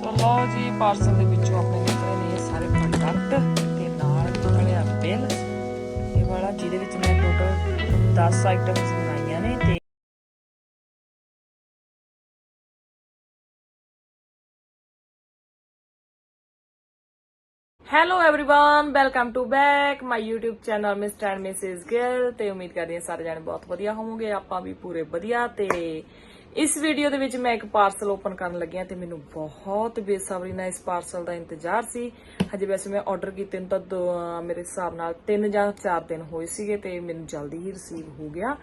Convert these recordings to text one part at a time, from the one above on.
ਸੋ ਲਓ ਜੀ ਪਾਰਸਲ ਦੇ ਵਿੱਚੋਂ ਆਪਣੇ ਨਿਕਲੇ ਨੇ ਇਹ ਸਾਰੇ ਪ੍ਰੋਡਕਟ ਤੇ ਨਾਲ ਨਿਕਲਿਆ ਬਿੱਲ ਇਹ ਵਾਲਾ ਜਿਹਦੇ ਵਿੱਚ ਮੈਂ ਟੋਟਲ 10 ਆਈਟਮਸ ਬਣਾਈਆਂ ਨੇ ਤੇ hello everyone welcome to back my YouTube channel Mr and Mrs Gill ਤੇ ਉਮੀਦ ਕਰਦੀ ਹਾਂ ਸਾਰੇ ਜਾਣੇ ਬਹੁਤ ਵਧੀਆ ਹੋਵੋਗੇ ਆਪਾਂ ਵੀ ਪੂਰੇ ਵਧੀਆ ਤੇ ਇਸ ਵੀਡੀਓ ਦੇ ਵਿੱਚ ਮੈਂ ਇੱਕ ਪਾਰਸਲ ਓਪਨ ਕਰਨ ਲੱਗੀ ਹਾਂ ਤੇ ਮੈਨੂੰ ਬਹੁਤ ਬੇਸਬਰੀ ਨਾਲ ਇਸ ਪਾਰਸਲ ਦਾ ਇੰਤਜ਼ਾਰ ਸੀ। ਹਜੇ ਵੈਸੇ ਮੈਂ ਆਰਡਰ ਕੀਤੇ ਨੂੰ ਤਾਂ ਦੋ- ਮੇਰੇ ਹਿਸਾਬ ਨਾਲ 3 ਜਾਂ 4 ਦਿਨ ਹੋਏ ਸੀਗੇ ਤੇ ਮੈਨੂੰ ਜਲਦੀ ਹੀ ਰਿਸੀਵ ਹੋ ਗਿਆ।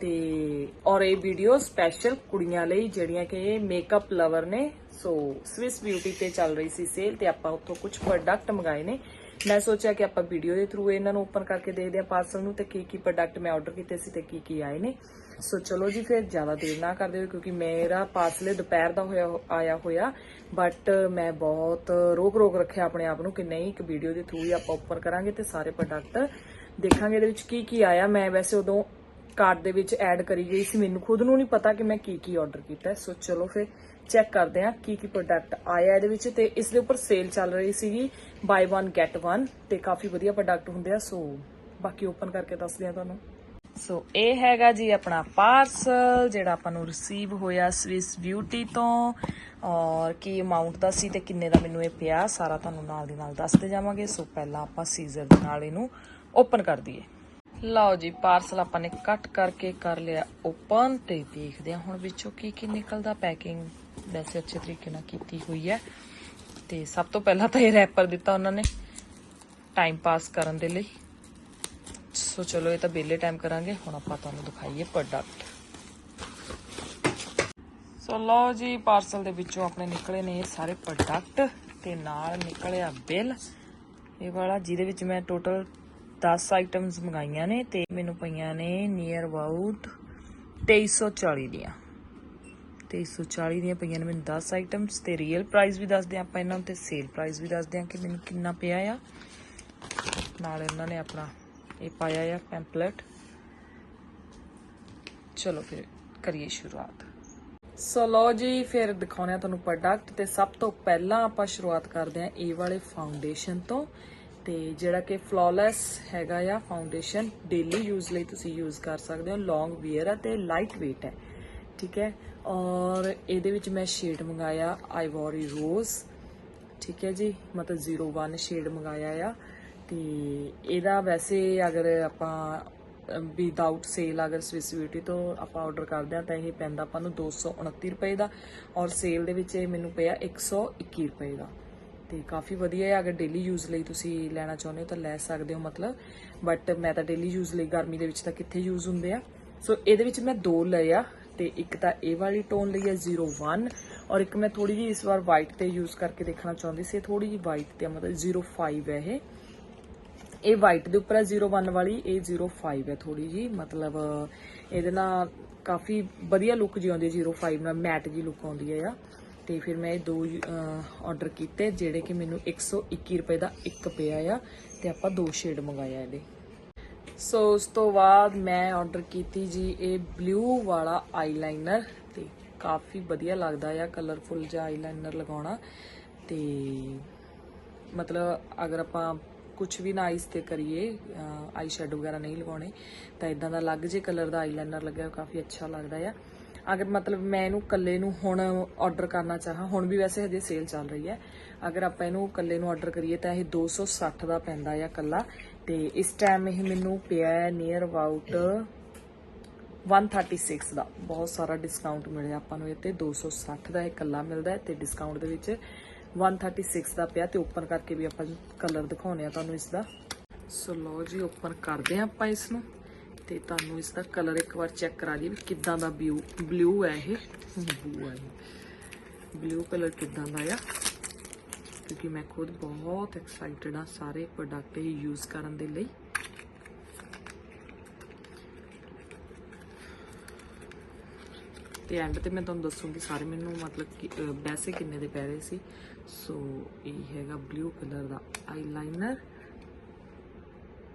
ਤੇ ਔਰ ਇਹ ਵੀਡੀਓ ਸਪੈਸ਼ਲ ਕੁੜੀਆਂ ਲਈ ਜਿਹੜੀਆਂ ਕਿ ਮੇਕਅਪ ਲਵਰ ਨੇ। ਸੋ ਸਵਿਸ ਬਿਊਟੀ ਤੇ ਚੱਲ ਰਹੀ ਸੀ ਸੇਲ ਤੇ ਆਪਾਂ ਉੱਥੋਂ ਕੁਝ ਪ੍ਰੋਡਕਟ ਮੰਗਾਏ ਨੇ। ਮੈਂ ਸੋਚਿਆ ਕਿ ਆਪਾਂ ਵੀਡੀਓ ਦੇ ਥਰੂ ਇਹਨਾਂ ਨੂੰ ਓਪਨ ਕਰਕੇ ਦੇਖਦੇ ਆ ਪਾਰਸਲ ਨੂੰ ਤੇ ਕੀ ਕੀ ਪ੍ਰੋਡਕਟ ਮੈਂ ਆਰਡਰ ਕੀਤੇ ਸੀ ਤੇ ਕੀ ਕੀ ਆਏ ਨੇ। ਸੋ ਚਲੋ ਜੀ, ਫਿਰ ਜ਼ਿਆਦਾ ਦੇਰ ਨਾ ਕਰਦੇ ਹੋਏ, ਕਿਉਂਕਿ ਮੇਰਾ ਪਾਰਸਲ ਦੁਪਹਿਰ ਦਾ ਹੋਇਆ, ਆਇਆ ਹੋਇਆ ਬਟ ਮੈਂ ਬਹੁਤ ਰੋਕ ਰੋਕ ਰੱਖਿਆ ਆਪਣੇ ਆਪ ਨੂੰ ਕਿ ਨਹੀਂ, ਇੱਕ ਵੀਡੀਓ ਦੇ ਥਰੂ ਹੀ ਆਪਾਂ ਓਪਨ ਕਰਾਂਗੇ ਤੇ ਸਾਰੇ ਪ੍ਰੋਡਕਟ ਦੇਖਾਂਗੇ ਇਹਦੇ ਵਿੱਚ ਕੀ ਕੀ ਆਇਆ। ਮੈਂ ਵੈਸੇ ਉਦੋਂ ਕਾਰਟ ਦੇ ਵਿੱਚ ਐਡ ਕਰੀ ਗਈ ਸੀ, ਮੈਨੂੰ ਖੁਦ ਨੂੰ ਨਹੀਂ ਪਤਾ ਕਿ ਮੈਂ ਕੀ ਕੀ ਆਰਡਰ ਕੀਤਾ। ਸੋ ਚਲੋ ਫਿਰ ਚੈੱਕ ਕਰਦੇ ਹਾਂ ਕੀ ਕੀ ਪ੍ਰੋਡਕਟ ਆਇਆ ਇਹਦੇ ਵਿੱਚ ਤੇ ਇਸ ਦੇ ਉੱਪਰ ਸੇਲ ਚੱਲ ਰਹੀ ਸੀਗੀ ਬਾਈ 1 ਗੈਟ 1 ਤੇ ਕਾਫੀ ਵਧੀਆ ਪ੍ਰੋਡਕਟ ਹੁੰਦੇ ਆ, ਸੋ ਬਾਕੀ ਓਪਨ ਕਰਕੇ ਦੱਸਦੇ ਆ ਤੁਹਾਨੂੰ। ਸੋ ਇਹ ਹੈਗਾ ਜੀ ਆਪਣਾ ਪਾਰਸਲ ਜਿਹੜਾ ਆਪਾਂ ਨੂੰ ਰਿਸੀਵ ਹੋਇਆ ਸਵਿਸ ਬਿਊਟੀ ਤੋਂ ਔਰ ਕੀ ਅਮਾਉਂਟ ਦਾ ਸੀ ਤੇ ਕਿੰਨੇ ਦਾ ਮੈਨੂੰ ਇਹ ਪਿਆ, ਸਾਰਾ ਤੁਹਾਨੂੰ ਨਾਲ ਦੀ ਨਾਲ ਦੱਸਦੇ ਜਾਵਾਂਗੇ। ਸੋ ਪਹਿਲਾਂ ਆਪਾਂ ਸੀਜ਼ਰ ਦੇ ਨਾਲ ਇਹਨੂੰ ਓਪਨ ਕਰ ਦਈਏ। ਲਓ ਜੀ ਪਾਰਸਲ ਆਪਾਂ ਨੇ ਕੱਟ ਕਰਕੇ ਕਰ ਲਿਆ ਓਪਨ ਤੇ ਦੇਖਦੇ ਹਾਂ ਹੁਣ ਵਿੱਚੋਂ ਕੀ ਕੀ ਨਿਕਲਦਾ। ਪੈਕਿੰਗ ਵੈਸੇ ਅੱਛੇ ਤਰੀਕੇ ਨਾਲ ਕੀਤੀ ਹੋਈ ਹੈ। ਤੇ ਸਭ ਤੋਂ ਪਹਿਲਾਂ ਤਾਂ ਇਹ ਰੈਪਰ ਦਿੱਤਾ ਉਹਨਾਂ ਨੇ ਟਾਈਮ ਪਾਸ ਕਰਨ ਦੇ ਲਈ। ਸੋ ਚਲੋ, ਇਹ ਤਾਂ ਬੇਲੇ ਟਾਈਮ ਕਰਾਂਗੇ। ਹੁਣ ਆਪਾਂ ਤੁਹਾਨੂੰ ਦਿਖਾਈਏ ਪ੍ਰੋਡਕਟ ਸੋ ਲਓ ਜੀ ਪਾਰਸਲ ਦੇ ਵਿੱਚੋਂ ਆਪਣੇ ਨਿਕਲੇ ਨੇ ਇਹ ਸਾਰੇ ਪ੍ਰੋਡਕਟ ਤੇ ਨਾਲ ਨਿਕਲਿਆ ਬਿੱਲ ਇਹ ਵਾਲਾ ਜਿਹਦੇ ਵਿੱਚ ਮੈਂ ਟੋਟਲ 10 ਆਈਟਮਸ ਮੰਗਾਈਆਂ ਨੇ ਤੇ ਮੈਨੂੰ ਪਈਆਂ ਨੇ ਨੀਅਰ ਅਬਾਊਟ 2340 ਦੀਆਂ। 2340 ਦੀਆਂ ਪਈਆਂ ਨੇ ਮੈਨੂੰ 10 ਆਈਟਮਸ ਤੇ ਰੀਅਲ ਪ੍ਰਾਈਸ ਵੀ ਦੱਸਦੇ ਆਪਾਂ ਇਹਨਾਂ ਨੂੰ ਤੇ ਸੇਲ ਪ੍ਰਾਈਸ ਵੀ ਦੱਸਦੇ ਆ ਕਿ ਮੈਨੂੰ ਕਿੰਨਾ ਪਿਆ ਆ। ਨਾਲ ਇਹਨਾਂ ਨੇ ਆਪਣਾ ਇਹ ਪਾਇਆ ਆ ਪੈਂਪਲੇਟ ਚਲੋ ਫਿਰ ਕਰੀਏ ਸ਼ੁਰੂਆਤ। ਸੋ ਲੋ ਜੀ, ਫਿਰ ਦਿਖਾਉਣੇ ਆ ਤੁਹਾਨੂੰ ਪ੍ਰੋਡਕਟ ਤੇ ਸਭ ਤੋਂ ਪਹਿਲਾਂ ਆਪਾਂ ਸ਼ੁਰੂਆਤ ਕਰਦੇ ਆ ਇਹ ਵਾਲੇ ਫਾਊਂਡੇਸ਼ਨ ਤੋਂ। ਤੇ ਜਿਹੜਾ ਕਿ ਫਲॉलेस ਹੈਗਾ ਆ ਫਾਊਂਡੇਸ਼ਨ ਡੇਲੀ ਯੂਜ਼ ਲਈ ਤੁਸੀਂ ਯੂਜ਼ ਕਰ ਸਕਦੇ ਹੋ ਲੌਂਗ ਵੀਅਰ ਹੈ ਤੇ ਲਾਈਟ weight ਹੈ ਠੀਕ ਹੈ? ਔਰ ਇਹਦੇ ਵਿੱਚ ਮੈਂ ਸ਼ੇਡ ਮੰਗਾਇਆ ਆਈਵੋਰੀ ਰੋਜ਼ ਠੀਕ ਹੈ ਜੀ? ਮਤਲਬ 01 ਸ਼ੇਡ ਮੰਗਾਇਆ ਆ ਤੇ ਇਹਦਾ ਵੈਸੇ ਅਗਰ ਆਪਾਂ ਵਿਦਆਊਟ ਸੇਲ ਅਗਰ ਸਵਿਸ ਬਿਊਟੀ ਤੋਂ ਆਪਾਂ ਆਰਡਰ ਕਰਦੇ ਆ ਤਾਂ ਇਹ ਪੈਂਦਾ ਆਪਾਂ ਨੂੰ 229 ਰੁਪਏ ਦਾ ਔਰ ਸੇਲ ਦੇ ਵਿੱਚ ਇਹ ਮੈਨੂੰ ਪਿਆ 121 ਰੁਪਏ ਦਾ। ਤੇ ਕਾਫੀ ਵਧੀਆ ਹੈ। ਅਗਰ ਡੇਲੀ ਯੂਜ਼ ਲਈ ਤੁਸੀਂ ਲੈਣਾ ਚਾਹੁੰਦੇ ਹੋ ਤਾਂ ਲੈ ਸਕਦੇ ਹੋ ਮਤਲਬ। ਬਟ ਮੈਂ ਤਾਂ ਡੇਲੀ ਯੂਜ਼ ਲਈ ਗਰਮੀ ਦੇ ਵਿੱਚ ਤਾਂ ਕਿੱਥੇ ਯੂਜ਼ ਹੁੰਦੇ ਆ? ਸੋ ਇਹਦੇ ਵਿੱਚ ਮੈਂ ਦੋ ਲਏ ਆ ਤੇ ਇੱਕ ਤਾਂ ਇਹ ਵਾਲੀ ਟੋਨ ਲਈ ਹੈ 01 ਔਰ ਇੱਕ ਮੈਂ ਥੋੜੀ ਜਿਹੀ ਇਸ ਵਾਰ ਵਾਈਟ ਤੇ ਯੂਜ਼ ਕਰਕੇ ਦੇਖਣਾ ਚਾਹੁੰਦੀ ਸੀ। ਥੋੜੀ ਜਿਹੀ ਵਾਈਟ ਤੇ ਆ, ਮਤਲਬ 05 ਹੈ ਇਹ। ਇਹ ਵਾਈਟ ਦੇ ਉੱਪਰ ਹੈ 01 ਵਾਲੀ ਇਹ 05 ਹੈ ਥੋੜੀ ਜੀ ਮਤਲਬ ਇਹਦੇ ਨਾਲ ਕਾਫੀ ਵਧੀਆ ਲੁੱਕ ਜੀ ਆਉਂਦੀ ਹੈ 05 ਨਾਲ ਮੈਟ ਜੀ ਲੁੱਕ ਆਉਂਦੀ ਹੈ ਆ। ਤੇ ਫਿਰ ਮੈਂ ਇਹ ਦੋ ਆਰਡਰ ਕੀਤੇ, ਜਿਹੜੇ ਕਿ ਮੈਨੂੰ 121 ਰੁਪਏ ਦਾ ਇੱਕ ਪਿਆ ਆ ਤੇ ਆਪਾਂ ਦੋ ਸ਼ੇਡ ਮੰਗਾਇਆ ਇਹਦੇ। ਸੋ ਉਸ ਤੋਂ ਬਾਅਦ ਮੈਂ ਆਰਡਰ ਕੀਤੀ ਜੀ ਇਹ ਬਲੂ ਵਾਲਾ ਆਈਲਾਈਨਰ ਤੇ ਕਾਫੀ ਵਧੀਆ ਲੱਗਦਾ ਆ ਕਲਰਫੁਲ ਜਿਹਾ ਆਈਲਾਈਨਰ ਲਗਾਉਣਾ। ਤੇ ਮਤਲਬ ਅਗਰ ਆਪਾਂ ਕੁਝ ਵੀ ਨਾ ਆਈਸ ਤੇ ਕਰੀਏ ਆਈ ਸ਼ੈਡੋ ਵਗੈਰਾ ਨਹੀਂ ਲਗਾਉਣੇ, ਤਾਂ ਇਦਾਂ ਦਾ ਅਲੱਗ ਜੇ ਕਲਰ ਦਾ ਆਈਲਾਈਨਰ ਲੱਗਿਆ ਕਾਫੀ ਅੱਛਾ ਲੱਗਦਾ ਆ। ਅਗਰ ਮਤਲਬ ਮੈਂ ਇਹਨੂੰ ਕੱਲੇ ਨੂੰ ਹੁਣ ਆਰਡਰ ਕਰਨਾ ਚਾਹਾਂ, ਹੁਣ ਵੀ ਵੈਸੇ ਹਜੇ ਸੇਲ ਚੱਲ ਰਹੀ ਹੈ। ਅਗਰ ਆਪਾਂ ਇਹਨੂੰ ਕੱਲੇ ਨੂੰ ਆਰਡਰ ਕਰੀਏ ਤਾਂ ਇਹ 260 ਦਾ ਪੈਂਦਾ ਆ ਕੱਲਾ ਤੇ ਇਸ ਟਾਈਮ ਇਹ ਮੈਨੂੰ ਪਿਆ ਹੈ ਨੀਅਰ ਅਬਾਊਟ 136 ਦਾ। ਬਹੁਤ ਸਾਰਾ ਡਿਸਕਾਊਂਟ ਮਿਲਿਆ ਆਪਾਂ ਨੂੰ ਇਹ ਤੇ 260 ਦਾ ਇਹ ਕੱਲਾ ਮਿਲਦਾ ਹੈ ਤੇ ਡਿਸਕਾਊਂਟ ਦੇ ਵਿੱਚ 136 ਦਾ ਪਿਆ ਤੇ ਓਪਨ ਕਰਕੇ ਵੀ ਆਪਾਂ ਕਲਰ ਦਿਖਾਉਣੇ ਆ ਤੁਹਾਨੂੰ ਇਸ ਦਾ। ਸੋ ਲਓ ਜੀ ਓਪਨ ਕਰਦੇ ਆ ਆਪਾਂ ਇਸ ਨੂੰ। ਤੇ ਤੁਹਾਨੂੰ ਇਸ ਦਾ ਕਲਰ ਇੱਕ ਵਾਰ ਚੈੱਕ ਕਰਾ ਲਈਏ ਵੀ ਕਿੱਦਾਂ ਦਾ ਬਲੂ ਬਲੂ ਹੈ ਇਹ। ਬਲੂ ਹੈ ਬਲੂ ਕਲਰ ਕਿੱਦਾਂ ਦਾ ਆ? ਕਿਉਂਕਿ ਮੈਂ ਖੁਦ ਬਹੁਤ ਐਕਸਾਈਟਡ ਆ ਸਾਰੇ ਪ੍ਰੋਡਕਟ ਇਹ ਯੂਜ਼ ਕਰਨ ਦੇ ਲਈ। ਤੇ ਐਂਡ ਤੇ ਮੈਂ ਤੁਹਾਨੂੰ ਦੱਸੂਗੀ ਸਾਰੇ ਮੈਨੂੰ ਮਤਲਬ ਕਿ ਅਹ, ਵੈਸੇ ਕਿੰਨੇ ਦੇ ਪੈ ਰਹੇ ਸੀ। ਸੋ ਇਹ ਹੈਗਾ ਬਲੂ ਕਲਰ ਦਾ ਆਈਲਾਈਨਰ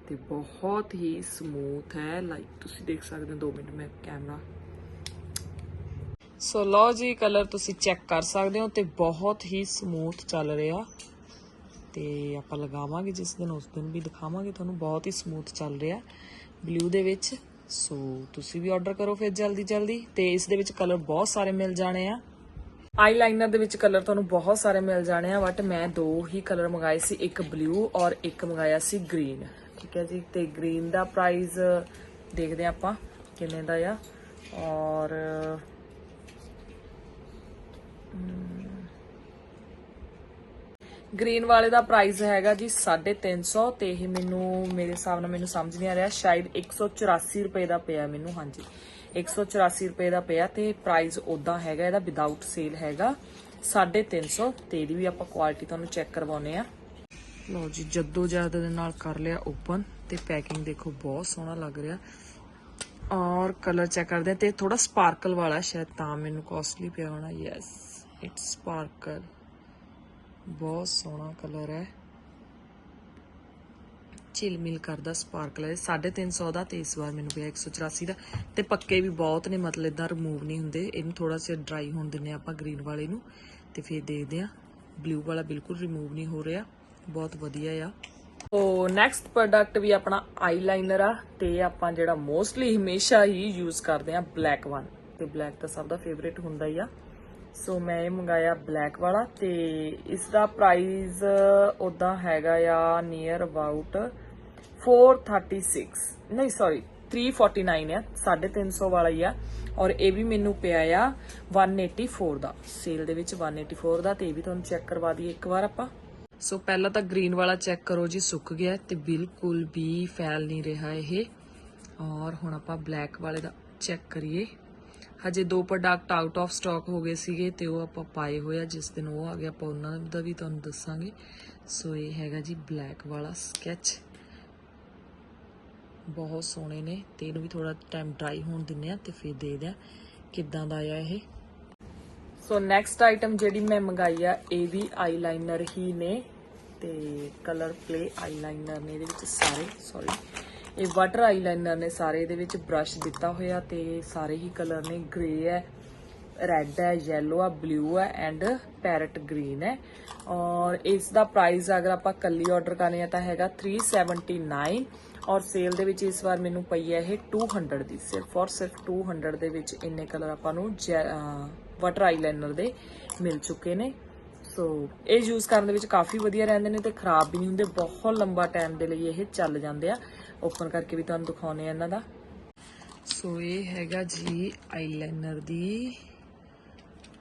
ਤੇ ਬਹੁਤ ਹੀ ਸਮੂਥ ਹੈ। ਲਾਈਕ ਤੁਸੀਂ ਦੇਖ ਸਕਦੇ ਹੋ 2 ਮਿੰਟ ਮੈਂ ਕੈਮਰਾ ਸੋ ਲਓ ਜੀ ਕਲਰ ਤੁਸੀਂ ਚੈੱਕ ਕਰ ਸਕਦੇ ਹੋ ਤੇ ਬਹੁਤ ਹੀ ਸਮੂਥ ਚੱਲ ਰਿਹਾ। ਤੇ ਆਪਾਂ ਲਗਾਵਾਂਗੇ, ਜਿਸ ਦਿਨ ਉਸ ਦਿਨ ਵੀ ਦਿਖਾਵਾਂਗੇ, ਤੁਹਾਨੂੰ ਬਹੁਤ ਹੀ ਸਮੂਥ ਚੱਲ ਰਿਹਾ। ਬਲੂ ਦੇ ਵਿੱਚ। ਸੋ ਤੁਸੀਂ ਵੀ ਆਰਡਰ ਕਰੋ ਫਿਰ ਜਲਦੀ ਜਲਦੀ। ਤੇ ਇਸ ਦੇ ਵਿੱਚ ਕਲਰ ਬਹੁਤ ਸਾਰੇ ਮਿਲ ਜਾਣੇ ਆ। ਆਈਲਾਈਨਰ ਦੇ ਵਿੱਚ ਕਲਰ ਤੁਹਾਨੂੰ ਬਹੁਤ ਸਾਰੇ ਮਿਲ ਜਾਣੇ ਆ ਬਟ ਮੈਂ ਦੋ ਹੀ ਕਲਰ ਮੰਗਾਏ ਸੀ, ਇੱਕ ਬਲੂ ਔਰ ਇੱਕ ਮੰਗਾਇਆ ਸੀ ਗ੍ਰੀਨ ਠੀਕ ਹੈ ਜੀ, ਤੇ ਗ੍ਰੀਨ ਦਾ ਪ੍ਰਾਈਸ ਦੇਖਦੇ ਆ ਆਪਾਂ ਕਿੰਨੇ ਦਾ ਆ। ਔਰ ਗ੍ਰੀਨ ਵਾਲੇ ਦਾ ਪ੍ਰਾਈਸ ਹੈਗਾ ਜੀ 350 ਤੇ ਇਹ ਮੈਨੂੰ, ਮੇਰੇ ਹਿਸਾਬ ਨਾਲ ਮੈਨੂੰ ਸਮਝ ਨਹੀਂ ਆ ਰਿਹਾ, ਸ਼ਾਇਦ 184 ਰੁਪਏ ਦਾ ਪਿਆ ਮੈਨੂੰ, ਹਾਂਜੀ। 184 ਰੁਪਏ ਦਾ ਪਿਆ ਤੇ ਪ੍ਰਾਈਸ ਉਦਾਂ ਹੈਗਾ, ਇਹਦਾ ਵਿਦਆਊਟ ਸੇਲ ਹੈਗਾ 350 ਤੇ ਇਹਦੀ ਵੀ ਆਪਾਂ ਕੁਆਲਿਟੀ ਤੁਹਾਨੂੰ ਚੈੱਕ ਕਰਵਾਉਨੇ ਆ ਲਓ ਜੀ ਜੱਦੋ ਜਹਿਦ ਦੇ ਨਾਲ ਕਰ ਲਿਆ ਓਪਨ ਤੇ ਪੈਕਿੰਗ ਦੇਖੋ, ਬਹੁਤ ਸੋਹਣਾ ਲੱਗ ਰਿਹਾ। ਔਰ ਕਲਰ ਚੈੱਕ ਕਰਦੇ ਆ ਤੇ ਥੋੜਾ ਸਪਾਰਕਲ ਵਾਲਾ ਸ਼ਾਇਦ ਤਾਂ ਮੈਨੂੰ ਕਾਸਟਲੀ ਪਿਆ ਹੋਣਾ। ਯੈਸ ਇਟਸ ਸਪਾਰਕਲ ਬਹੁਤ ਸੋਹਣਾ ਕਲਰ ਹੈ। ਝਿਲ ਮਿਲ ਕਰਦਾ ਸਪਾਰਕਲ ਹੈ। 350 ਦਾ ਤੇ ਇਸ ਵਾਰ ਮੈਨੂੰ ਪਿਆ 184 ਦਾ। ਤੇ ਪੱਕੇ ਵੀ ਬਹੁਤ ਨੇ, ਮਤਲਬ ਇਦਾਂ ਰਿਮੂਵ ਨਹੀਂ ਹੁੰਦੇ। ਇਹਨੂੰ ਥੋੜਾ ਜਿਹਾ ਡਰਾਈ ਹੋਣ ਦਿੰਨੇ ਆਪਾਂ ਗ੍ਰੀਨ ਵਾਲੇ ਨੂੰ। ਤੇ ਫਿਰ ਦੇਖਦੇ ਆ ਬਲੂ ਵਾਲਾ ਬਿਲਕੁਲ ਰਿਮੂਵ ਨਹੀਂ ਹੋ ਰਿਹਾ। ਬਹੁਤ ਵਧੀਆ ਆ। ਉਹ ਨੈਕਸਟ ਪ੍ਰੋਡਕਟ ਵੀ ਆਪਣਾ ਆਈਲਾਈਨਰ ਆ ਤੇ ਆਪਾਂ ਜਿਹੜਾ ਮੋਸਟਲੀ ਹਮੇਸ਼ਾ ਹੀ ਯੂਜ਼ ਕਰਦੇ ਆ ਬਲੈਕ ਵਨ ਤੇ ਬਲੈਕ ਤਾਂ ਸਭ ਦਾ ਫੇਵਰੇਟ ਹੁੰਦਾ ਹੀ ਆ। ਸੋ ਮੈਂ ਇਹ ਮੰਗਾਇਆ ਬਲੈਕ ਵਾਲਾ ਤੇ ਇਸ ਦਾ ਪ੍ਰਾਈਸ ਉਦਾਂ ਹੈਗਾ ਆ ਨੀਅਰ ਅਬਾਊਟ 436 ਨਹੀਂ ਸੌਰੀ 349 ਆ 350 ਵਾਲਾ ਹੀ ਆ। ਔਰ ਇਹ ਵੀ ਮੈਨੂੰ ਪਿਆ ਆ 184 ਦਾ। ਸੇਲ ਦੇ ਵਿੱਚ 184 ਦਾ ਤੇ ਇਹ ਵੀ ਤੁਹਾਨੂੰ ਚੈੱਕ ਕਰਵਾ ਦਈਏ ਇੱਕ ਵਾਰ ਆਪਾਂ। ਸੋ ਪਹਿਲਾਂ ਤਾਂ ਗ੍ਰੀਨ ਵਾਲਾ ਚੈੱਕ ਕਰੋ ਜੀ, ਸੁੱਕ ਗਿਆ ਤੇ ਬਿਲਕੁਲ ਵੀ ਫੈਲ ਨਹੀਂ ਰਿਹਾ ਇਹ। ਔਰ ਹੁਣ ਆਪਾਂ ਬਲੈਕ ਵਾਲੇ ਦਾ ਚੈੱਕ ਕਰੀਏ। ਹਜੇ ਦੋ ਪ੍ਰੋਡਕਟ ਆਊਟ ਆਫ ਸਟਾਕ ਹੋ ਗਏ ਸੀਗੇ ਤੇ ਉਹ ਆਪਾਂ ਪਾਏ ਹੋਏ ਆ, ਜਿਸ ਦਿਨ ਉਹ ਆ ਗਿਆ ਆਪਾਂ ਉਹਨਾਂ ਦਾ ਵੀ ਤੁਹਾਨੂੰ ਦੱਸਾਂਗੇ। ਸੋ ਇਹ ਹੈਗਾ ਜੀ ਬਲੈਕ ਵਾਲਾ ਸਕੈਚ। ਬਹੁਤ ਸੋਹਣੇ ਨੇ ਤੇ ਇਹਨੂੰ ਵੀ ਥੋੜਾ ਟਾਈਮ ਡਰਾਈ ਹੋਣ ਦਿੰਨੇ ਆ ਤੇ ਫਿਰ ਦੇ ਦਿਆਂ ਕਿੱਦਾਂ ਦਾ ਆਇਆ ਇਹ। ਸੋ ਨੈਕਸਟ ਆਈਟਮ ਜਿਹੜੀ ਮੈਂ ਮੰਗਾਈ ਆ, ਇਹ ਵੀ ਆਈਲਾਈਨਰ ਹੀ ਨੇ ਤੇ ਕਲਰ ਪਲੇ ਆਈਲਾਈਨਰ ਨੇ ਇਹਦੇ ਵਿੱਚ ਸਾਰੇ ਸੌਰੀ ਇਹ ਵਾਟਰ ਆਈਲਾਈਨਰ ਨੇ ਸਾਰੇ, ਇਹਦੇ ਵਿੱਚ ਬ੍ਰਸ਼ ਦਿੱਤਾ ਹੋਇਆ ਤੇ ਸਾਰੇ ਹੀ ਕਲਰ ਨੇ। ਗ੍ਰੇ ਹੈ ਰੈੱਡ ਹੈ, yellow ਹੈ ਬਲੂ ਹੈ ਐਂਡ ਪੈਰਟ ਗ੍ਰੀਨ ਹੈ। ਔਰ ਇਸ ਦਾ ਪ੍ਰਾਈਸ ਅਗਰ ਆਪਾਂ ਕੱਲੀ ਆਰਡਰ ਕਰਨੀ ਹੈ ਤਾਂ ਹੈਗਾ 379 ਔਰ ਸੇਲ ਦੇ ਵਿੱਚ ਇਸ ਵਾਰ ਮੈਨੂੰ ਪਈ ਹੈ ਇਹ 200 ਦੀ ਸਿਰਫ ਔਰ ਸਿਰਫ 200 ਦੇ ਵਿੱਚ ਇੰਨੇ ਕਲਰ ਆਪਾਂ ਨੂੰ ਵਾਟਰ ਆਈਲਾਈਨਰ ਦੇ ਮਿਲ ਚੁੱਕੇ ਨੇ। ਸੋ ਇਹ ਯੂਜ਼ ਕਰਨ ਦੇ ਵਿੱਚ ਕਾਫੀ ਵਧੀਆ ਰਹਿੰਦੇ ਨੇ ਤੇ ਖਰਾਬ ਵੀ ਨਹੀਂ ਹੁੰਦੇ, ਬਹੁਤ ਲੰਬਾ ਟਾਈਮ ਦੇ ਲਈ ਇਹ ਚੱਲ ਜਾਂਦੇ ਆ। ਓਪਨ ਕਰਕੇ ਵੀ ਤੁਹਾਨੂੰ ਦਿਖਾਉਨੇ ਆ ਇਹਨਾਂ ਦਾ। ਸੋ ਇਹ ਹੈਗਾ ਜੀ ਆਈਲਾਈਨਰ ਦੀ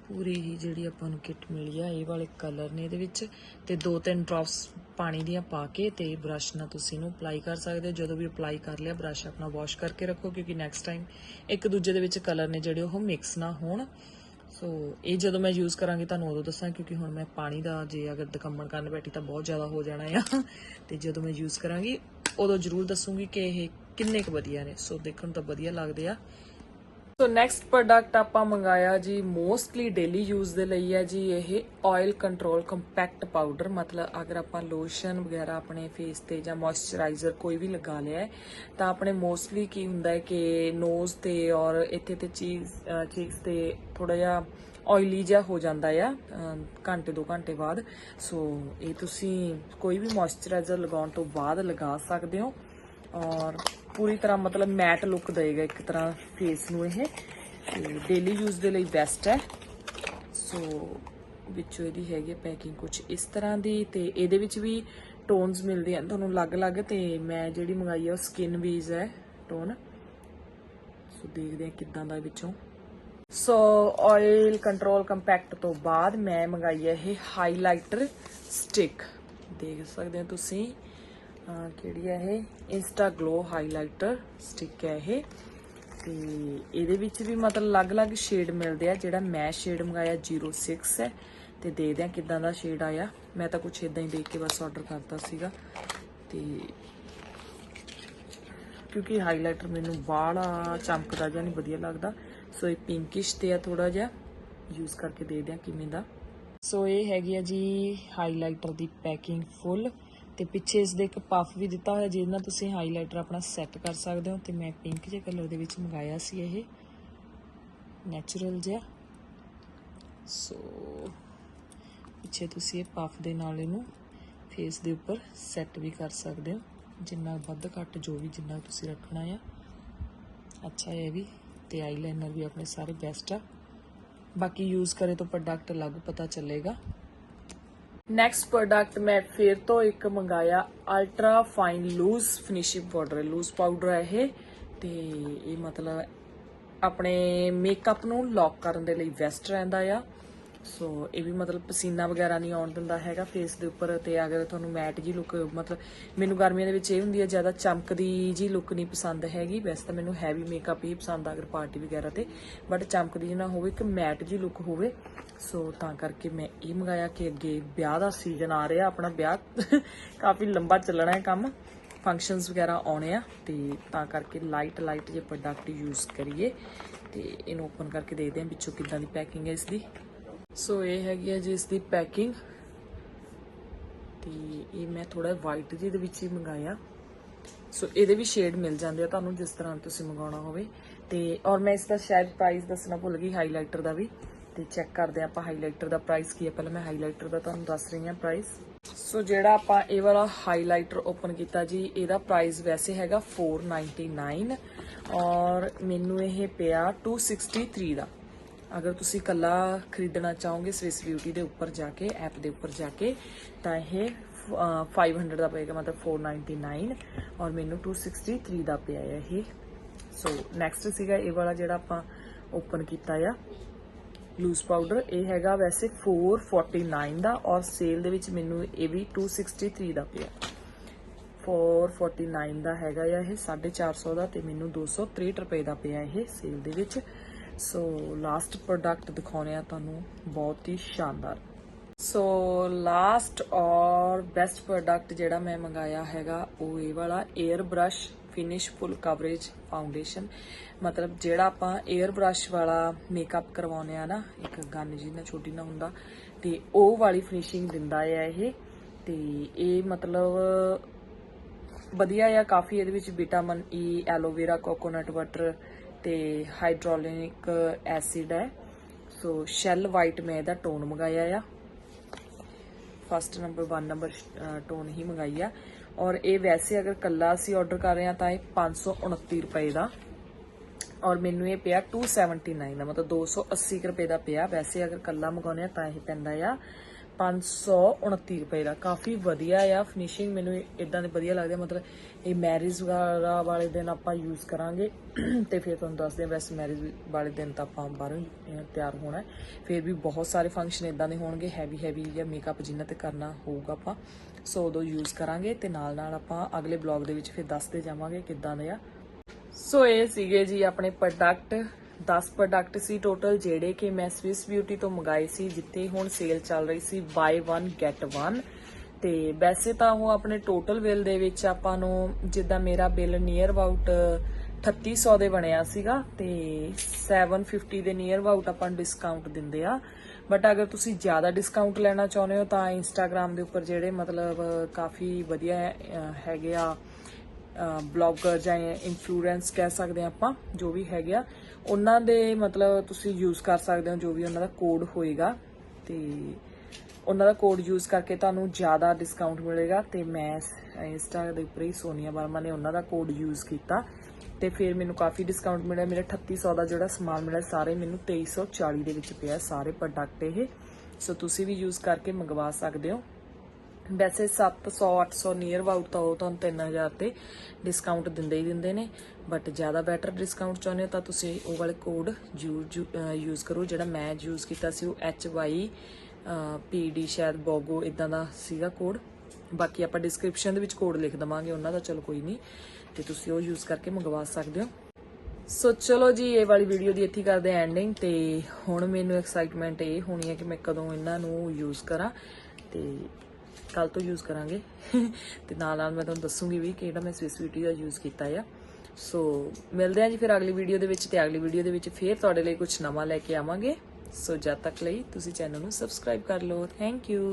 ਪੂਰੀ ਹੀ ਜਿਹੜੀ ਆਪਾਂ ਨੂੰ ਕਿੱਟ ਮਿਲੀ ਆ, ਇਹ ਵਾਲੇ ਕਲਰ ਨੇ ਇਹਦੇ ਵਿੱਚ। ਤੇ ਦੋ ਤਿੰਨ ਡ੍ਰੌਪਸ ਪਾਣੀ ਦੀਆਂ ਪਾ ਕੇ ਤੇ ਬ੍ਰਸ਼ ਨਾਲ ਤੁਸੀਂ ਇਹਨੂੰ ਅਪਲਾਈ ਕਰ ਸਕਦੇ ਹੋ। ਜਦੋਂ ਵੀ ਅਪਲਾਈ ਕਰ ਲਿਆ ਬ੍ਰਸ਼ ਆਪਣਾ ਵਾਸ਼ ਕਰਕੇ ਰੱਖੋ, ਕਿਉਂਕਿ ਨੈਕਸਟ ਟਾਈਮ ਇੱਕ ਦੂਜੇ ਦੇ ਵਿੱਚ ਕਲਰ ਨੇ ਜਿਹੜੇ ਉਹ ਮਿਕਸ ਨਾ ਹੋਣ। ਸੋ ਇਹ ਜਦੋਂ ਮੈਂ ਯੂਜ਼ ਕਰਾਂਗੀ, ਤੁਹਾਨੂੰ ਉਦੋਂ ਦੱਸਾਂ, ਕਿਉਂਕਿ ਹੁਣ ਮੈਂ ਪਾਣੀ ਦਾ ਜੇ ਅਗਰ ਦਕੰਮਣ ਕਰਨ ਬੈਠੀ ਤਾਂ ਬਹੁਤ ਜ਼ਿਆਦਾ ਹੋ ਜਾਣਾ ਆ। ਤੇ ਜਦੋਂ ਮੈਂ ਯੂਜ਼ ਕਰਾਂਗੀ, ਉਦੋਂ ਜ਼ਰੂਰ ਦੱਸੂਗੀ ਕਿ ਇਹ ਕਿੰਨੇ ਕੁ ਵਧੀਆ ਨੇ। ਸੋ ਦੇਖਣ ਨੂੰ ਤਾਂ ਵਧੀਆ ਲੱਗਦੇ ਆ। ਸੋ ਨੈਕਸਟ ਪ੍ਰੋਡਕਟ ਆਪਾਂ ਮੰਗਾਇਆ ਜੀ ਮੋਸਟਲੀ ਡੇਲੀ ਯੂਜ਼ ਦੇ ਲਈ ਹੈ ਜੀ, ਇਹ ਆਇਲ ਕੰਟਰੋਲ ਕੰਪੈਕਟ ਪਾਊਡਰ ਮਤਲਬ ਅਗਰ ਆਪਾਂ ਲੋਸ਼ਨ ਵਗੈਰਾ ਆਪਣੇ ਫੇਸ ਤੇ ਜਾਂ ਮੋਇਸਚਰਾਈਜ਼ਰ ਕੋਈ ਵੀ ਲਗਾ ਲਿਆ ਹੈ, ਤਾਂ ਆਪਣੇ ਮੋਸਟਲੀ ਕੀ ਹੁੰਦਾ ਹੈ ਕਿ ਨੋਜ਼ ਤੇ ਔਰ ਇੱਥੇ ਤੇ ਚੀਜ਼ ਚੀਕਸ ਤੇ ਥੋੜਾ ਜਿਹਾ ਆਇਲੀ ਜਿਹਾ ਹੋ ਜਾਂਦਾ ਆ ਘੰਟੇ ਦੋ ਘੰਟੇ ਬਾਅਦ। ਸੋ ਇਹ ਤੁਸੀਂ ਕੋਈ ਵੀ ਮੋਇਸਚਰਾਈਜ਼ਰ ਲਗਾਉਣ ਤੋਂ ਬਾਅਦ ਲਗਾ ਸਕਦੇ ਹੋ। ਔਰ ਪੂਰੀ ਤਰ੍ਹਾਂ ਮਤਲਬ ਮੈਟ ਲੁੱਕ ਦੇਗਾ ਇੱਕ ਤਰ੍ਹਾਂ ਫੇਸ ਨੂੰ ਇਹ। ਤੇ ਡੇਲੀ ਯੂਜ਼ ਦੇ ਲਈ ਬੈਸਟ ਹੈ। ਸੋ ਵਿੱਚੋਂ ਇਹਦੀ ਹੈਗੀ ਪੈਕਿੰਗ ਕੁਝ ਇਸ ਤਰ੍ਹਾਂ ਦੀ ਤੇ ਇਹਦੇ ਵਿੱਚ ਵੀ ਟੋਨਸ ਮਿਲਦੇ ਹਨ ਤੁਹਾਨੂੰ ਅਲੱਗ-ਅਲੱਗ ਤੇ ਮੈਂ ਜਿਹੜੀ ਮੰਗਾਈ ਹੈ ਉਹ ਸਕਿਨ ਵੀਜ਼ ਹੈ ਟੋਨ ਸੋ ਦੇਖਦੇ ਹਾਂ ਕਿੱਦਾਂ ਦਾ ਵਿੱਚੋਂ। ਸੋ ਆਇਲ ਕੰਟਰੋਲ ਕੰਪੈਕਟ ਤੋਂ ਬਾਅਦ ਮੈਂ ਮੰਗਾਈ ਹੈ ਇਹ ਹਾਈਲਾਈਟਰ ਸਟਿਕ ਦੇਖ ਸਕਦੇ ਹੋ ਤੁਸੀਂ। ਕਿਹੜੀ ਹੈ ਇਹ? ਇੰਸਟਾ ਗਲੋ ਹਾਈਲਾਈਟਰ ਸਟਿਕ ਹੈ ਇਹ। ਤੇ ਇਹਦੇ ਵਿੱਚ ਵੀ ਮਤਲਬ ਅਲੱਗ-ਅਲੱਗ ਸ਼ੇਡ ਮਿਲਦੇ ਆ, ਜਿਹੜਾ ਮੈਂ ਸ਼ੇਡ ਮੰਗਾਇਆ 06 ਹੈ। ਤੇ ਦੇਖਦੇ ਆ ਕਿਦਾਂ ਦਾ ਸ਼ੇਡ ਆਇਆ? ਮੈਂ ਤਾਂ ਕੁਝ ਇਦਾਂ ਹੀ ਦੇਖ ਕੇ ਬਸ ਆਰਡਰ ਕਰਤਾ ਸੀਗਾ। ਤੇ ਕਿਉਂਕਿ ਹਾਈਲਾਈਟਰ ਮੈਨੂੰ ਬਾਹਲਾ ਚਮਕਦਾ ਜਾਂ ਨਹੀਂ, ਵਧੀਆ ਲੱਗਦਾ। ਸੋ ਇਹ ਪਿੰਕਿਸ਼ ਤੇ ਆ ਥੋੜਾ ਜਿਹਾ। ਯੂਜ਼ ਕਰਕੇ ਦੇਖਦੇ ਆ ਕਿਵੇਂ ਦਾ। ਸੋ ਇਹ ਹੈਗੀ ਆ ਜੀ ਹਾਈਲਾਈਟਰ ਦੀ ਪੈਕਿੰਗ ਫੁੱਲ ਤੇ ਪਿੱਛੇ ਇਸ ਦੇ ਇੱਕ ਪਫ ਵੀ ਦਿੱਤਾ ਹੋਇਆ ਜਿਹਦੇ ਨਾਲ ਤੁਸੀਂ ਹਾਈਲਾਈਟਰ ਆਪਣਾ ਸੈੱਟ ਕਰ ਸਕਦੇ ਹੋ ਤੇ ਮੈਂ ਪਿੰਕ ਜਿਹੇ ਕਲਰ ਦੇ ਵਿੱਚ ਮੰਗਾਇਆ ਸੀ ਇਹ। ਨੈਚੁਰਲ ਜਿਹਾ। ਸੋ ਪਿੱਛੇ ਤੁਸੀਂ ਇਹ ਪਫ ਦੇ ਨਾਲ ਇਹਨੂੰ ਫੇਸ ਦੇ ਉੱਪਰ ਸੈੱਟ ਵੀ ਕਰ ਸਕਦੇ ਹੋ। ਜਿੰਨਾ ਵੱਧ ਘੱਟ ਜੋ ਵੀ ਜਿੰਨਾ ਤੁਸੀਂ ਰੱਖਣਾ ਆ। ਅੱਛਾ, ਇਹ ਵੀ ਤੇ ਆਈਲਾਈਨਰ ਵੀ ਆਪਣੇ ਸਾਰੇ ਬੈਸਟ ਆ। ਬਾਕੀ ਯੂਜ਼ ਕਰੇ ਤੋਂ ਪ੍ਰੋਡਕਟ ਅਲੱਗ ਪਤਾ ਚੱਲੇਗਾ। ਨੈਕਸਟ ਪ੍ਰੋਡਕਟ ਮੈਂ ਫਿਰ ਤੋਂ ਇੱਕ ਮੰਗਾਇਆ ultra fine loose finishing powder loose powder ਹੈ ਇਹ। ਤੇ ਇਹ ਮਤਲਬ ਆਪਣੇ ਮੇਕਅਪ ਨੂੰ ਲੌਕ ਕਰਨ ਦੇ ਲਈ ਬੈਸਟ ਰਹਿੰਦਾ ਆ। ਸੋ ਇਹ ਵੀ ਮਤਲਬ ਪਸੀਨਾ ਵਗੈਰਾ ਨਹੀਂ ਆਉਣ ਦਿੰਦਾ ਹੈਗਾ ਫੇਸ ਦੇ ਉੱਪਰ ਤੇ ਅਗਰ ਤੁਹਾਨੂੰ ਮੈਟ ਜੀ ਲੁੱਕ ਮਤਲਬ ਮੈਨੂੰ ਗਰਮੀਆਂ ਦੇ ਵਿੱਚ ਇਹ ਹੁੰਦੀ ਹੈ ਜ਼ਿਆਦਾ ਚਮਕਦੀ ਜੀ ਲੁੱਕ ਨਹੀਂ ਪਸੰਦ ਹੈਗੀ। ਵੈਸੇ ਤਾਂ ਮੈਨੂੰ ਹੈਵੀ ਮੇਕਅਪ ਹੀ ਪਸੰਦ ਆ ਅਗਰ ਪਾਰਟੀ ਵਗੈਰਾ ਤੇ ਬਟ ਚਮਕਦੀ ਜਿਹੀ ਨਾ ਹੋਵੇ, ਇੱਕ ਮੈਟ ਜੀ ਲੁੱਕ ਹੋਵੇ। ਸੋ ਤਾਂ ਕਰਕੇ ਮੈਂ ਇਹ ਮੰਗਾਇਆ ਕਿ ਅੱਗੇ ਵਿਆਹ ਦਾ ਸੀਜ਼ਨ ਆ ਰਿਹਾ, ਆਪਣਾ ਵਿਆਹ। ਕਾਫੀ ਲੰਬਾ ਚੱਲਣਾ ਹੈ ਕੰਮ। ਫੰਕਸ਼ਨਸ ਵਗੈਰਾ ਆਉਣੇ ਆ ਤੇ ਤਾਂ ਕਰਕੇ ਲਾਈਟ ਲਾਈਟ ਜੇ ਪ੍ਰੋਡਕਟ ਯੂਜ਼ ਕਰੀਏ ਤੇ ਇਹਨੂੰ ਓਪਨ ਕਰਕੇ ਦੇਖਦੇ ਹਾਂ ਵਿੱਚੋਂ ਕਿੱਦਾਂ ਦੀ ਪੈਕਿੰਗ ਹੈ ਇਸ ਦੀ। ਸੋ ਇਹ ਹੈਗੀ ਹੈ ਜੀ ਇਸ ਦੀ ਪੈਕਿੰਗ। ਤੇ ਇਹ ਮੈਂ ਥੋੜਾ ਵਾਈਟ ਜੀ ਦੇ ਵਿੱਚ ਹੀ ਮੰਗਾਇਆ। ਸੋ ਇਹਦੇ ਵੀ ਸ਼ੇਡ ਮਿਲ ਜਾਂਦੇ ਆ ਤੁਹਾਨੂੰ ਜਿਸ ਤਰ੍ਹਾਂ ਤੁਸੀਂ ਮੰਗਾਉਣਾ ਹੋਵੇ। ਤੇ ਔਰ ਮੈਂ ਇਸ ਦਾ ਸ਼ਾਇਦ ਪ੍ਰਾਈਸ ਦੱਸਣਾ ਭੁੱਲ ਗਈ ਹਾਈਲਾਈਟਰ ਦਾ ਵੀ। ਤੇ ਚੈੱਕ ਕਰਦੇ ਹਾਂ ਆਪਾਂ ਹਾਈਲਾਈਟਰ ਦਾ ਪ੍ਰਾਈਸ ਕੀ ਹੈ ਪਹਿਲਾਂ ਮੈਂ ਹਾਈਲਾਈਟਰ ਦਾ ਤੁਹਾਨੂੰ ਦੱਸ ਰਹੀ ਹਾਂ ਪ੍ਰਾਈਸ ਸੋ ਜਿਹੜਾ ਆਪਾਂ ਇਹ ਵਾਲਾ ਹਾਈਲਾਈਟਰ ਓਪਨ ਕੀਤਾ ਜੀ, ਇਹਦਾ ਪ੍ਰਾਈਸ ਵੈਸੇ ਹੈਗਾ 499 ਔਰ ਮੈਨੂੰ ਇਹ ਪਿਆ 263 ਦਾ। ਅਗਰ ਤੁਸੀਂ ਕੱਲਾ ਖਰੀਦਣਾ ਚਾਹੋਗੇ ਸਵਿਸ ਬਿਊਟੀ ਦੇ ਉੱਪਰ ਜਾ ਕੇ ਐਪ ਦੇ ਉੱਪਰ ਜਾ ਕੇ ਤਾਂ ਇਹ ਅਹ, 500 ਦਾ ਪਏਗਾ ਮਤਲਬ 499 ਔਰ ਮੈਨੂੰ 263 ਦਾ ਪਿਆ ਹੈ ਇਹ। ਸੋ ਨੈਕਸਟ ਸੀਗਾ ਇਹ ਵਾਲਾ ਜਿਹੜਾ ਆਪਾਂ ਓਪਨ ਕੀਤਾ ਆ ਲੂਜ਼ ਪਾਊਡਰ ਇਹ ਹੈਗਾ ਵੈਸੇ 449 ਦਾ ਔਰ ਸੇਲ ਦੇ ਵਿੱਚ ਮੈਨੂੰ ਇਹ ਵੀ 263 ਦਾ ਪਿਆ। 449 ਦਾ ਹੈਗਾ ਆ ਇਹ 450 ਦਾ ਤੇ ਮੈਨੂੰ 263 ਰੁਪਏ ਦਾ ਪਿਆ ਇਹ ਸੇਲ ਦੇ ਵਿੱਚ। ਸੋ ਲਾਸਟ ਪ੍ਰੋਡਕਟ ਦਿਖਾਉਣੇ ਆ ਤੁਹਾਨੂੰ, ਬਹੁਤ ਹੀ ਸ਼ਾਨਦਾਰ। ਸੋ ਲਾਸਟ ਔਰ ਬੈਸਟ ਪ੍ਰੋਡਕਟ ਜਿਹੜਾ ਮੈਂ ਮੰਗਾਇਆ ਹੈਗਾ, ਉਹ ਇਹ ਵਾਲਾ airbrush finish full coverage foundation ਮਤਲਬ ਜਿਹੜਾ ਆਪਾਂ 에ਅਰ ਬ੍ਰਸ਼ ਵਾਲਾ ਮੇਕਅਪ ਕਰਵਾਉਂਦੇ ਆ ਨਾ, ਇੱਕ ਗਨ ਜੀ ਨਾਲ ਛੋਟੀ ਨਾ ਹੁੰਦਾ, ਤੇ ਉਹ ਵਾਲੀ ਫਿਨਿਸ਼ਿੰਗ ਦਿੰਦਾ ਹੈ ਇਹ। ਤੇ ਇਹ ਮਤਲਬ ਵਧੀਆ ਆ, ਕਾਫੀ ਇਹਦੇ ਵਿੱਚ vitamin E aloe vera coconut water ਤੇ ਹਾਈਡਰੋਲਿਕ ਐਸਿਡ ਹੈ। ਸੋ ਸ਼ੈਲ ਵਾਈਟ ਮੈਂ ਇਹਦਾ ਟੋਨ ਮੰਗਾਇਆ ਆ। ਫਸਟ ਨੰਬਰ 1 ਨੰਬਰ ਟੋਨ ਹੀ ਮੰਗਾਈ ਆ। ਔਰ ਇਹ ਵੈਸੇ ਅਗਰ ਕੱਲਾ ਅਸੀਂ ਆਰਡਰ ਕਰ ਰਹੇ ਹਾਂ ਤਾਂ ਇਹ 529 ਰੁਪਏ ਦਾ। ਔਰ ਮੈਨੂੰ ਇਹ ਪਿਆ 279 ਦਾ, ਮਤਲਬ 280 ਕੁ ਰੁਪਏ ਦਾ ਪਿਆ। ਵੈਸੇ ਅਗਰ ਕੱਲਾ ਮੰਗਾਉਨੇ ਆ ਤਾਂ ਇਹ ਪੈਂਦਾ ਆ। 529 ਰੁਪਏ ਦਾ। ਕਾਫੀ ਵਧੀਆ ਆ ਫਿਨਿਸ਼ਿੰਗ ਮੈਨੂੰ ਇਦਾਂ ਦੇ ਵਧੀਆ ਲੱਗਦੇ ਮਤਲਬ ਇਹ ਮੈਰਿਜ ਵਗੈਰਾ ਵਾਲੇ ਦਿਨ ਆਪਾਂ ਯੂਜ਼ ਕਰਾਂਗੇ। ਤੇ ਫਿਰ ਤੁਹਾਨੂੰ ਦੱਸਦੇ ਆ ਵੈਸੇ ਮੈਰਿਜ ਵਾਲੇ ਦਿਨ ਤਾਂ ਆਪਾਂ ਬਾਹਰੋਂ ਤਿਆਰ ਹੋਣਾ ਫਿਰ ਵੀ ਬਹੁਤ ਸਾਰੇ ਫੰਕਸ਼ਨ ਇਦਾਂ ਦੇ ਹੋਣਗੇ ਹੈਵੀ ਹੈਵੀ ਜਾਂ ਮੇਕਅਪ ਜਿੰਨਾਂ ਤੇ ਕਰਨਾ ਹੋਊਗਾ ਆਪਾਂ, ਸੋ ਉਦੋਂ ਯੂਜ਼ ਕਰਾਂਗੇ ਤੇ ਨਾਲ ਨਾਲ ਆਪਾਂ ਅਗਲੇ ਬਲੌਗ ਦੇ ਵਿੱਚ ਫਿਰ ਦੱਸਦੇ ਜਾਵਾਂਗੇ ਕਿੱਦਾਂ ਦੇ ਆ। ਸੋ ਇਹ ਸੀਗੇ ਜੀ ਆਪਣੇ ਪ੍ਰੋਡਕਟ 10 ਪ੍ਰੋਡਕਟ ਸੀ ਟੋਟਲ ਜਿਹੜੇ ਕਿ ਮੈਂ ਸਵਿਸ ਬਿਊਟੀ ਤੋਂ ਮੰਗਾਏ ਸੀ, ਜਿੱਥੇ ਹੁਣ ਸੇਲ ਚੱਲ ਰਹੀ ਸੀ ਬਾਈ 1 ਗੈਟ 1 ਤੇ ਵੈਸੇ ਤਾਂ ਉਹ ਆਪਣੇ ਟੋਟਲ ਬਿੱਲ ਦੇ ਵਿੱਚ ਆਪਾਂ ਨੂੰ ਜਿੱਦਾਂ ਮੇਰਾ ਬਿੱਲ ਨੀਅਰ ਅਬਾਊਟ 3800 ਦੇ ਬਣਿਆ ਸੀਗਾ, ਤੇ 750 ਦੇ ਨੀਅਰ ਅਬਾਊਟ ਆਪਾਂ ਨੂੰ ਡਿਸਕਾਊਂਟ ਦਿੰਦੇ ਆ। ਬਟ ਅਗਰ ਤੁਸੀਂ ਜ਼ਿਆਦਾ ਡਿਸਕਾਊਂਟ ਲੈਣਾ ਚਾਹੁੰਦੇ ਹੋ ਤਾਂ ਇੰਸਟਾਗ੍ਰam ਦੇ ਉੱਪਰ ਜਿਹੜੇ ਮਤਲਬ ਕਾਫੀ ਵਧੀਆ ਹੈਗੇ ਆ ਬਲੌਗਰ ਜਾਂ ਇਨਫਲੂਐਂਸ ਕਹਿ ਸਕਦੇ ਆ ਆਪਾਂ, ਜੋ ਵੀ ਹੈਗੇ ਆ, ਉਹਨਾਂ ਦੇ ਮਤਲਬ ਤੁਸੀਂ ਯੂਜ਼ ਕਰ ਸਕਦੇ ਹੋ ਜੋ ਵੀ ਉਹਨਾਂ ਦਾ ਕੋਡ ਹੋਏਗਾ। ਤੇ ਉਹਨਾਂ ਦਾ ਕੋਡ ਯੂਜ਼ ਕਰਕੇ ਤੁਹਾਨੂੰ ਜ਼ਿਆਦਾ ਡਿਸਕਾਊਂਟ ਮਿਲੇਗਾ ਤੇ ਮੈਂ ਇੰਸਟਾ ਦੇ ਉੱਪਰ ਹੀ ਸੋਨੀਆ ਵਰਮਾ ਨੇ ਉਹਨਾਂ ਦਾ ਕੋਡ ਯੂਜ਼ ਕੀਤਾ। ਤੇ ਫਿਰ ਮੈਨੂੰ ਕਾਫੀ ਡਿਸਕਾਊਂਟ ਮਿਲਿਆ। ਮੇਰੇ 3800 ਦਾ ਜਿਹੜਾ ਸਮਾਨ ਮਿਲਿਆ, ਸਾਰੇ ਮੈਨੂੰ 2340 ਦੇ ਵਿੱਚ ਪਿਆ, ਸਾਰੇ ਪ੍ਰੋਡਕਟ ਇਹ। ਸੋ ਤੁਸੀਂ ਵੀ ਯੂਜ਼ ਕਰਕੇ ਮੰਗਵਾ ਸਕਦੇ ਹੋ। ਵੈਸੇ 700 800 ਨੀਅਰ ਅਬਾਊਟ ਤਾਂ ਉਹ ਤੁਹਾਨੂੰ 3000 ਤੇ ਡਿਸਕਾਊਂਟ ਦਿੰਦੇ ਹੀ ਦਿੰਦੇ ਨੇ ਬਟ ਜ਼ਿਆਦਾ ਬੈਟਰ ਡਿਸਕਾਊਂਟ ਚਾਹੁੰਦੇ ਹੋ ਤਾਂ ਤੁਸੀਂ ਉਹ ਵਾਲੇ ਕੋਡ ਯੂਜ਼ ਕਰੋ, ਜਿਹੜਾ ਮੈਂ ਯੂਜ਼ ਕੀਤਾ ਸੀ ਉਹ HY PD ਸ਼ਾਇਦ ਬੋਗੋ ਇਦਾਂ ਦਾ ਸੀਗਾ ਕੋਡ ਬਾਕੀ ਆਪਾਂ ਡਿਸਕ੍ਰਿਪਸ਼ਨ ਦੇ ਵਿੱਚ ਕੋਡ ਲਿਖ ਦਵਾਂਗੇ, ਉਹਨਾਂ ਦਾ ਚਲੋ ਕੋਈ ਨਹੀਂ, ਤੇ ਤੁਸੀਂ ਉਹ ਯੂਜ਼ ਕਰਕੇ ਮੰਗਵਾ ਸਕਦੇ ਹੋ। ਸੋ ਚਲੋ ਜੀ, ਇਹ ਵਾਲੀ ਵੀਡੀਓ ਦੀ ਇੱਥੇ ਕਰਦੇ ਕਰਦੇ ਐਂਡਿੰਗ ਤੇ ਹੁਣ ਮੈਨੂੰ ਐਕਸਾਈਟਮੈਂਟ ਇਹ ਹੋਣੀ ਹੈ ਕਿ ਮੈਂ ਕਦੋਂ ਇਹਨਾਂ ਨੂੰ ਯੂਜ਼ ਕਰਾਂ, ਤੇ ਕੱਲ ਤੋਂ ਯੂਜ਼ ਕਰਾਂਗੇ। ਤੇ ਨਾਲ ਨਾਲ ਮੈਂ ਤੁਹਾਨੂੰ ਦੱਸੂਗੀ ਵੀ ਕਿਹੜਾ ਮੈਂ ਸਵਿਸ ਬਿਊਟੀ ਦਾ ਯੂਜ਼ ਕੀਤਾ ਆ। ਸੋ ਮਿਲਦੇ ਹਾਂ ਜੀ ਫਿਰ ਅਗਲੀ ਵੀਡੀਓ ਦੇ ਵਿੱਚ ਤੇ ਅਗਲੀ ਵੀਡੀਓ ਦੇ ਵਿੱਚ ਫੇਰ ਤੁਹਾਡੇ ਲਈ ਕੁਝ ਨਵਾਂ ਲੈ ਕੇ ਆਵਾਂਗੇ। ਸੋ ਜਦ ਤੱਕ ਲਈ ਤੁਸੀਂ ਚੈਨਲ ਨੂੰ ਸਬਸਕ੍ਰਾਈਬ ਕਰ ਲਓ। Thank you